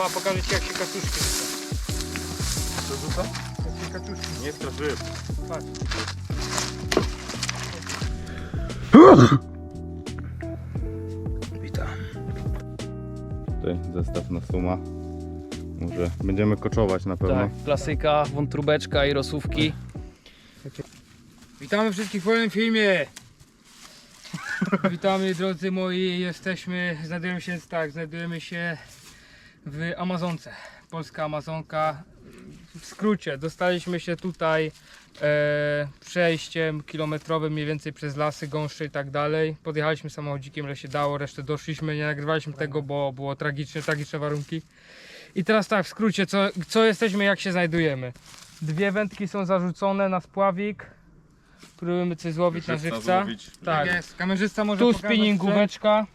Pa, pokażę ci jak się kaczuszki rzuca. Co rzuca? Jak się kaczuszki. Nie strasz ryb. Patrz. Witam. Tutaj zestaw na suma. Może będziemy koczować na pewno. Tak, klasyka, wątróbeczka i rosówki. Witamy wszystkich w moim filmie. Witamy drodzy moi, jesteśmy, znajdujemy się, tak, znajdujemy się w Amazonce. Polska Amazonka. W skrócie, dostaliśmy się tutaj e, przejściem kilometrowym mniej więcej przez lasy, gąszcze i tak dalej. Podjechaliśmy samochodzikiem, ile się dało, resztę doszliśmy, nie nagrywaliśmy tego, bo było tragiczne, tragiczne warunki. I teraz tak, w skrócie, co, co jesteśmy, jak się znajdujemy. Dwie wędki są zarzucone na spławik. Próbujemy coś złowić na żywca. Tak. jest, kamerzysta może Tu pokazać spinningóweczka.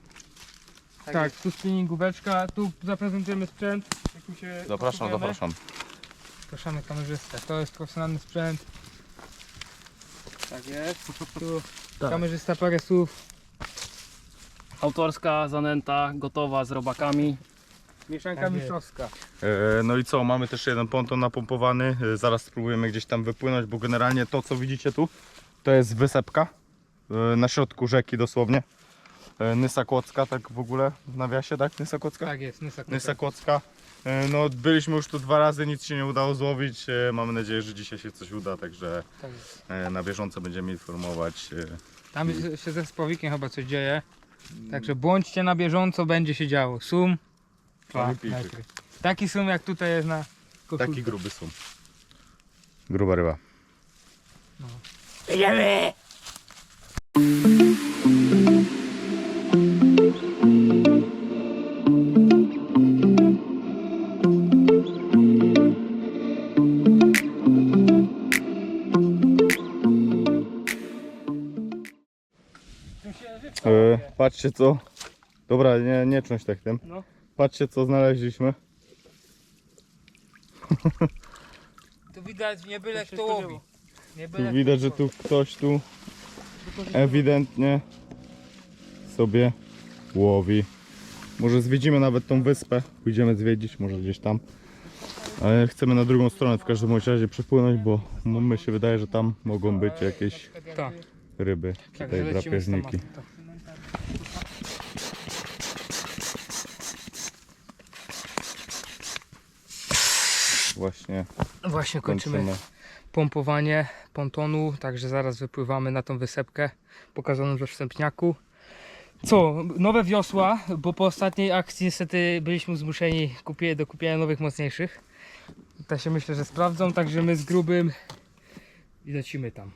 Tak Tak, tu spinningóweczka. Tu zaprezentujemy sprzęt. jak się Zapraszam, posługujemy. zapraszam. Zapraszamy kamerzystę. To jest profesjonalny sprzęt. Tak jest. Tu Tak. kamerzysta parę słów. Autorska zanęta, gotowa z robakami. Mieszanka Tak jest. mistrzowska. E, No i co, mamy też jeden ponton napompowany. E, Zaraz spróbujemy gdzieś tam wypłynąć, bo generalnie to co widzicie tu, to jest wysepka. e, Na środku rzeki dosłownie. E, Nysa Kłodzka, tak w ogóle w nawiasie, tak? Nysa Kłodzka? Tak jest, Nysa Nysa Kłodzka. E, No byliśmy już tu dwa razy, nic się nie udało złowić. E, Mamy nadzieję, że dzisiaj się coś uda, także Tak jest. na bieżąco będziemy informować. Tam się ze spławikiem chyba coś dzieje. Także bądźcie na bieżąco, będzie się działo. Sum. metry. Taki sum jak tutaj jest na koszulce. Taki gruby sum. Gruba ryba. Tu patrzcie co. Dobra, nie, nie cząć tak tym. No. Patrzcie co znaleźliśmy. Tu widać nie byle się kto łowi. Tu widać, że tu ktoś tu ewidentnie sobie łowi. Może zwiedzimy nawet tą wyspę. Pójdziemy zwiedzić, może gdzieś tam. Ale chcemy na drugą stronę w każdym bądź razie przepłynąć, bo my się wydaje, że tam mogą być jakieś Tak. ryby, Tak, tutaj lecimy z drapieżniki. tematem, to. Właśnie Właśnie kończymy kończymy. pompowanie pontonu, także zaraz wypływamy na tą wysepkę pokazaną we wstępniaku. Co, nowe wiosła, bo po ostatniej akcji niestety byliśmy zmuszeni kupie, do kupienia nowych, mocniejszych. Te się myślę, że sprawdzą, także my z grubym i lecimy tam.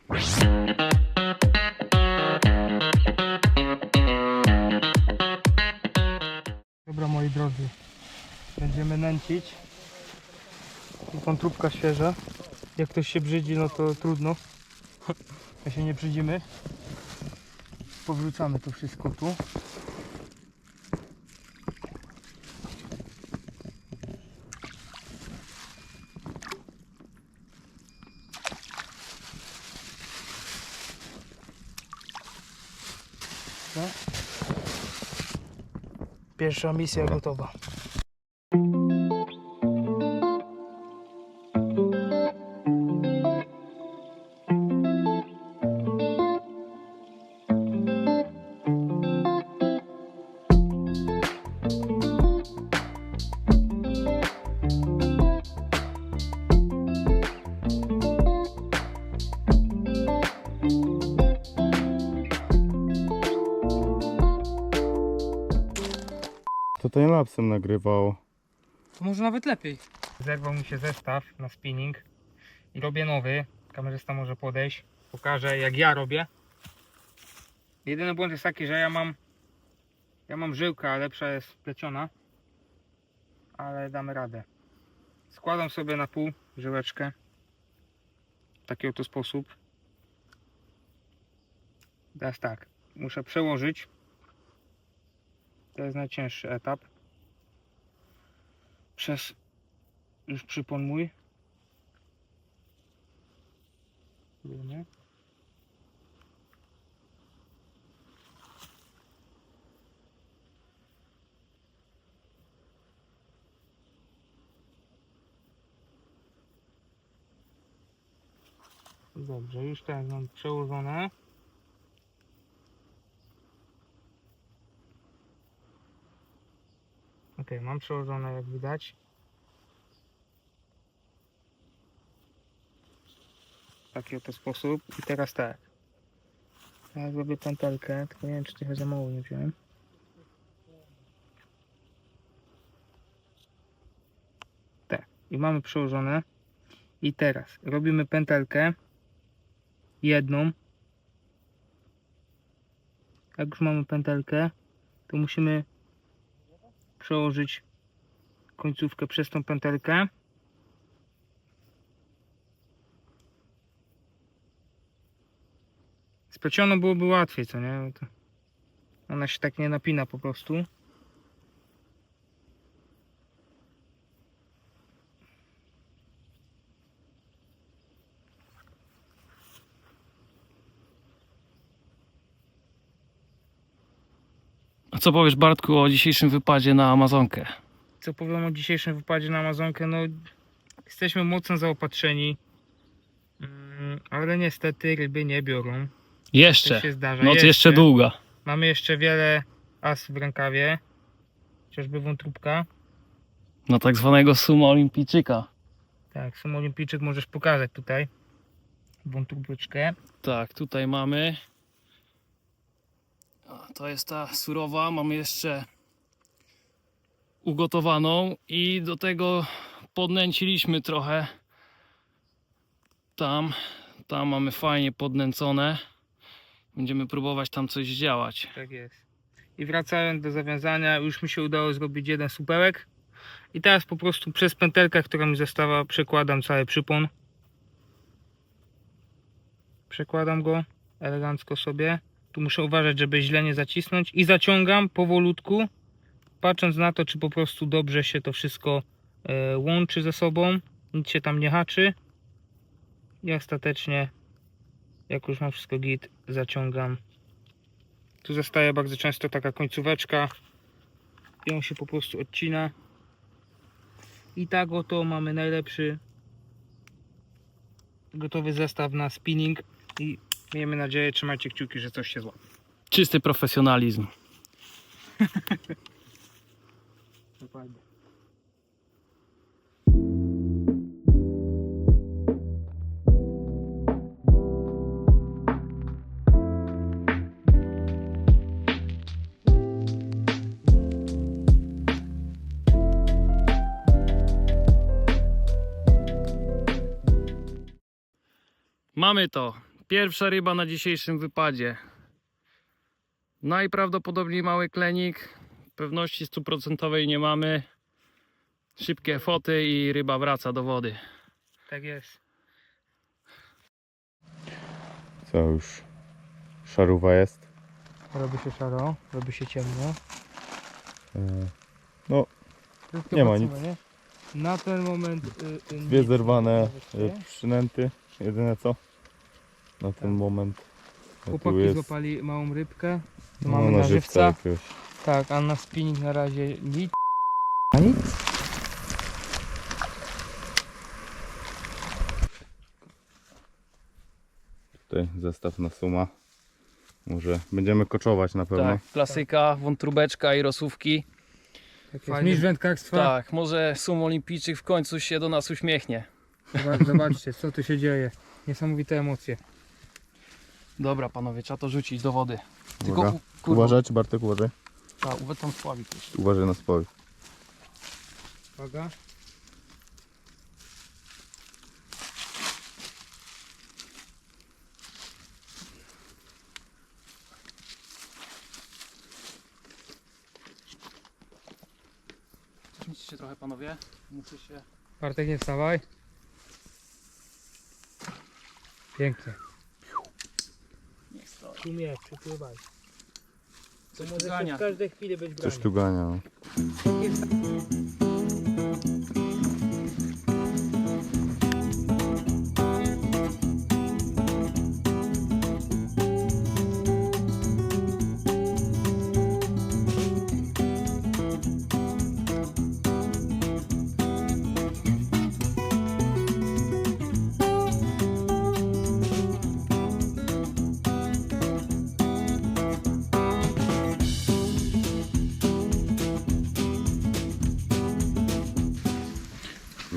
Dobra moi drodzy, będziemy nęcić. Wątróbka świeża. Jak ktoś się brzydzi, no to trudno. My się nie brzydzimy. Powrzucamy to wszystko tu. Pierwsza misja gotowa. To ten lapsem nagrywał. To może nawet lepiej. Zerwał mi się zestaw na spinning i robię nowy. Kamerzysta może podejść. Pokażę jak ja robię. Jedyny błąd jest taki, że ja mam ja mam żyłkę, a lepsza jest pleciona. Ale damy radę. Składam sobie na pół żyłeczkę. W taki oto sposób. Teraz tak. Muszę przełożyć. To jest najcięższy etap. Przez już przypon mój. Nie? Dobrze, już tak mam przełożone. Ok, mam przełożone jak widać. W taki oto sposób. I teraz tak. Ja zrobię pętelkę, tylko nie wiem czy trochę za mało nie wziąłem. Tak, i mamy przełożone. I teraz robimy pętelkę jedną. Jak już mamy pętelkę, to musimy przełożyć końcówkę przez tą pętelkę. Spleciono byłoby łatwiej, co nie? Ona się tak nie napina po prostu. A co powiesz Bartku o dzisiejszym wypadzie na Amazonkę? co powiem o dzisiejszym wypadzie na Amazonkę, no jesteśmy mocno zaopatrzeni, mm, ale niestety ryby nie biorą. To Jeszcze. się zdarza. Noc jeszcze długa. Mamy jeszcze wiele as w rękawie, chociażby wątróbka. Na tak zwanego sumo olimpijczyka. Tak, są olimpijczyk możesz pokazać tutaj. Wątróbeczkę. Tak, tutaj mamy. To jest ta surowa. Mamy jeszcze ugotowaną i do tego podnęciliśmy trochę. Tam, tam mamy fajnie podnęcone. Będziemy próbować tam coś działać. Tak jest. I wracając do zawiązania, już mi się udało zrobić jeden supełek. I teraz po prostu przez pętelkę, która mi została, przekładam cały przypon. Przekładam go elegancko sobie. Tu muszę uważać, żeby źle nie zacisnąć. I zaciągam powolutku, patrząc na to, czy po prostu dobrze się to wszystko e, łączy ze sobą. Nic się tam nie haczy. I ostatecznie, jak już mam wszystko git, zaciągam tu zostaje bardzo często taka końcóweczka. Ją się po prostu odcina. I tak oto mamy najlepszy gotowy zestaw na spinning. I miejmy nadzieję, trzymajcie kciuki, że coś się złapie. Czysty profesjonalizm. Dokładnie. Mamy to. Pierwsza ryba na dzisiejszym wypadzie. Najprawdopodobniej mały klenik. Pewności stuprocentowej nie mamy. Szybkie foty i ryba wraca do wody. Tak jest. Co już? Szaruwa jest. Robi się szaro, robi się ciemno. E, No, Krótko Nie ma Nie? Na ten moment y, y, dwie nic zerwane e, przynęty. Jedyne co? Na ten moment. A tu Chłopaki jest złapali małą rybkę. Tu no, mamy na nażywca. żywca jakiegoś. Tak, a na spinning na razie nic. A nic? Tutaj zestaw na suma. Może będziemy koczować na pewno. Tak, klasyka, wątróbeczka i rosówki. Tak Fajnie. Mistrz wędkarstwa. Tak, może sum olimpijczyk w końcu się do nas uśmiechnie. Zobacz- Zobaczcie, co tu się dzieje. Niesamowite emocje. Dobra panowie, trzeba to rzucić do wody. Tylko Uwaga. u- kurwa, Uważajcie Bartek, uważaj. trzeba uwe tam spławić. jeszcze. Uważaj na spowie. Uwaga. Cofnijcie się trochę panowie. Muszę się... Bartek, nie wstawaj. Pięknie. Tu mnie, przypływaj. To Coś może tu gania. w każdej chwili być Coś branie. tu gania. No.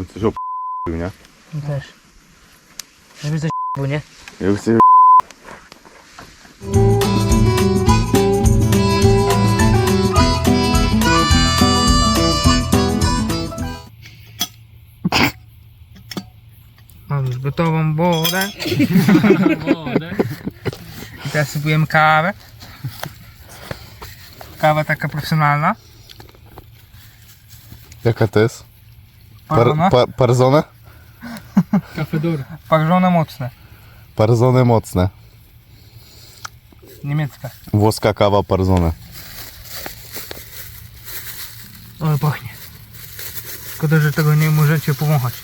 Bym coś op***ł, nie? Też. Żeby coś było, nie? Ja chcę... Mamy już gotową wodę. I teraz sypujemy kawę. Kawa taka profesjonalna. Jaka to jest? Parzona. Par, par, parzone? Parzone mocne. Parzone mocne. Niemiecka. Włoska kawa parzone. Ale pachnie. Szkoda, że tego nie możecie powąchać.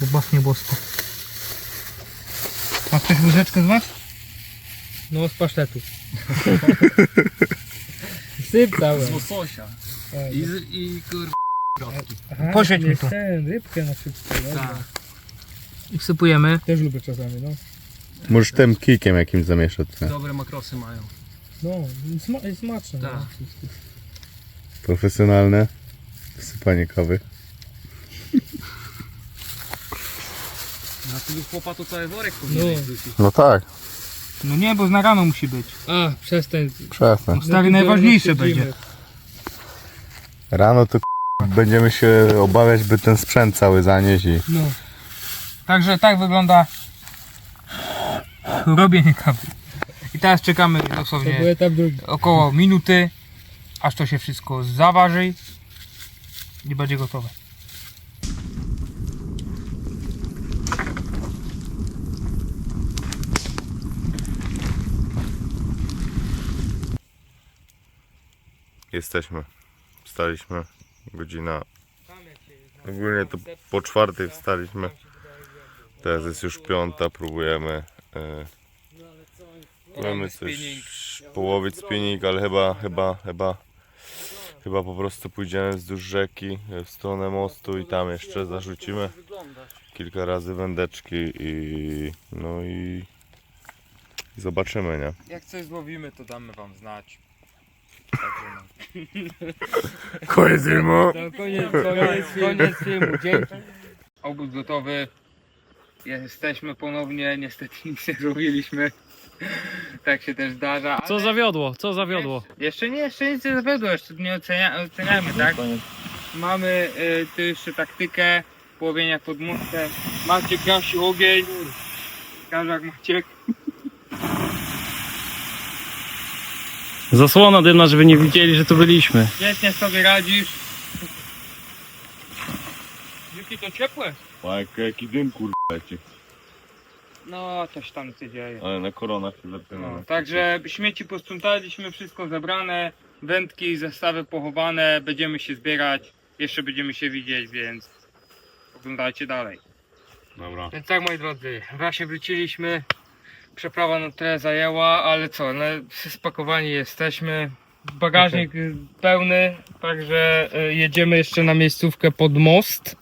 Bo pachnie bosko. Ma ktoś łyżeczkę z was? No z pasztetu. Syp. Z łososia. I, z- i kur... Poświeć mi tu. Ten, rybkę na szybko. Tak. I wsypujemy. Też lubię czasami, no. Możesz tym kikiem jakimś zamieszać, nie? Dobre makrosy mają. No, sma jest smaczne. Tak. No. Profesjonalne wsypanie kawy. Na tylu chłopa to cały worek powinien No. wrzucić. No tak, No nie, bo na rano musi być. A, przestań. przestań. Stary, najważniejsze będzie. Rano to k***, będziemy się obawiać, by ten sprzęt cały zanieść i... No. Także tak wygląda robienie kawy. I teraz czekamy dosłownie drugi. około minuty, aż to się wszystko zaważy i będzie gotowe. Jesteśmy. Wstaliśmy. Godzina... Ogólnie to po czwartej wstaliśmy. Teraz jest już piąta, próbujemy... E, próbujemy coś połowić spinning, ale chyba, chyba, chyba... Chyba po prostu pójdziemy wzdłuż rzeki e, w stronę mostu i tam jeszcze zarzucimy kilka razy wędeczki i no i zobaczymy, nie? Jak coś złowimy, to damy wam znać. No. Koniec filmu! To koniec, koniec, koniec filmu, dzięki. Obóz gotowy. Jesteśmy ponownie, niestety nic nie zrobiliśmy. Tak się też zdarza. Co ale zawiodło? Co zawiodło? Jeszcze nie, jeszcze nic nie zawiodło, jeszcze nie ocenia, oceniamy, tak? Mamy y, tu jeszcze taktykę połowienia pod mostem. Maciek gasi ogień. Kazak Maciek. Zasłona dymna, żeby nie widzieli, że tu byliśmy. Świetnie sobie radzisz. Jakie to ciepłe. Jaki dym kurwa leci. No, coś tam się dzieje. Ale na koronach się No, także śmieci posprzątaliśmy, wszystko zebrane, wędki, zestawy pochowane, będziemy się zbierać, jeszcze będziemy się widzieć, więc oglądajcie dalej. Dobra. Więc tak moi drodzy, właśnie wróciliśmy, przeprawa nam tyle zajęła, ale co, no, spakowani jesteśmy, bagażnik pełny, także y, jedziemy jeszcze na miejscówkę pod most.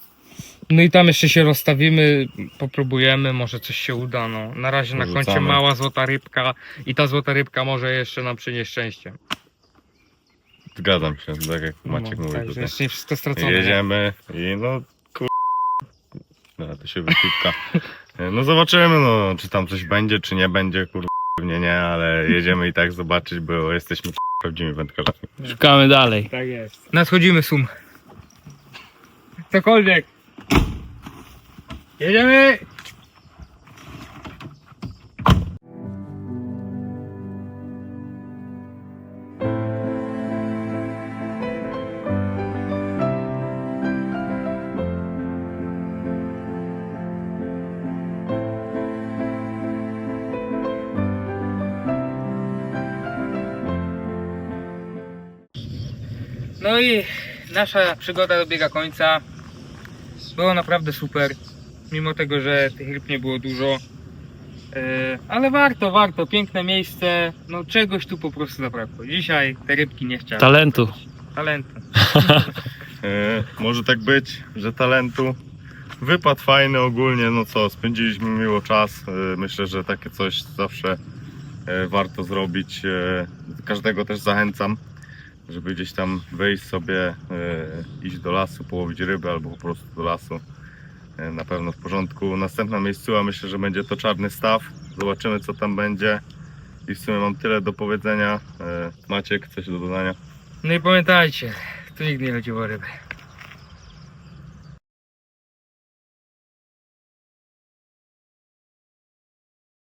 No i tam jeszcze się rozstawimy, popróbujemy, może coś się uda. No. Na razie na koncie Porzucamy. mała złota rybka i ta złota rybka może jeszcze nam przynieść szczęście. Zgadzam się, tak jak Maciek no, mówi także tutaj. jeszcze nie wszystko stracone. nie? Jedziemy i no kur... No to się wypitka. No zobaczymy no, czy tam coś będzie, czy nie będzie, kur... Pewnie nie, ale jedziemy i tak zobaczyć, bo jesteśmy prawdziwymi wędkarzami. Szukamy dalej. Tak jest. Nadchodzimy sum. Cokolwiek. Jedziemy! No i nasza przygoda dobiega końca. Było naprawdę super. Mimo tego, że tych ryb nie było dużo. E, Ale warto, warto. Piękne miejsce. No czegoś tu po prostu zabrakło. Dzisiaj te rybki nie chciały. Talentu. Talentu. E, może tak być, że talentu. Wypad fajny ogólnie, no co, spędziliśmy miło czas. E, myślę, że takie coś zawsze warto zrobić. Każdego też zachęcam, żeby gdzieś tam wyjść sobie, e, iść do lasu, połowić ryby albo po prostu do lasu. E, Na pewno w porządku. Następna miejscowa myślę, że będzie to Czarny Staw. Zobaczymy co tam będzie. I w sumie mam tyle do powiedzenia. E, Maciek, coś do dodania? No i pamiętajcie, tu nikt nie chodził o ryby.